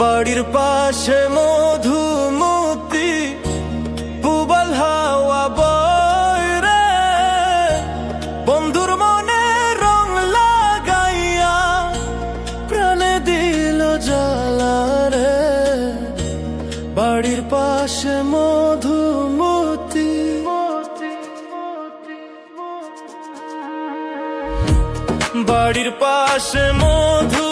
বাড়ির পাশে মধুমতি, পুবাল হাওয়া বয় রে। বন্ধুর মনে রং লাগাইয়া প্রাণে দিল জ্বালা রে। বাড়ির পাশে মধুমতি, বাড়ির পাশে মধুমতি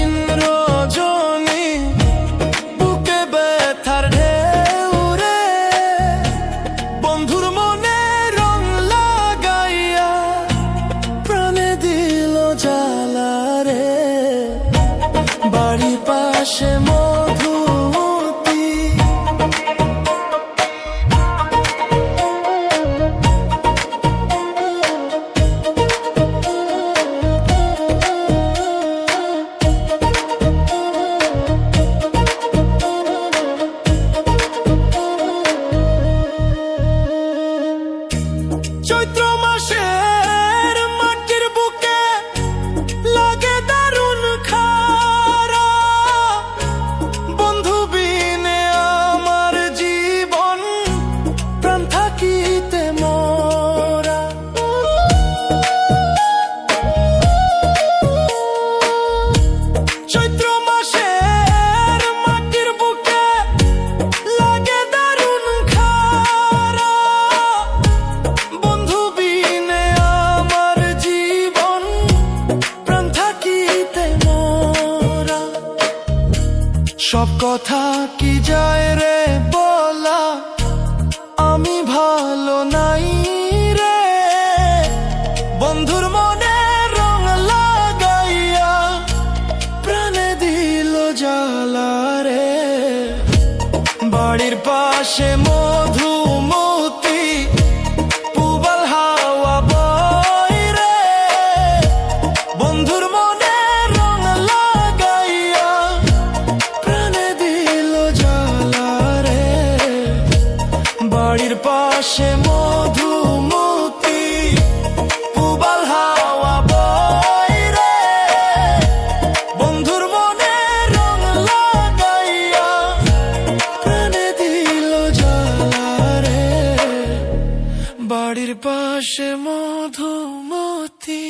পাশে মধুমতি। চৈত্র মাসের কথা কি যায় রে বলা? আমি ভালো নাই রে। বন্ধুর মনে রং লাগাইয়া প্রাণে দিল জ্বালা রে। বাড়ির পাশে মধুমতি পাশে মধুমতি পুবাল হাওয়া রে। বন্ধুর মনে রং লাগাইয়া প্রাণে দিল রে বাড়ির পাশে মধুমতি।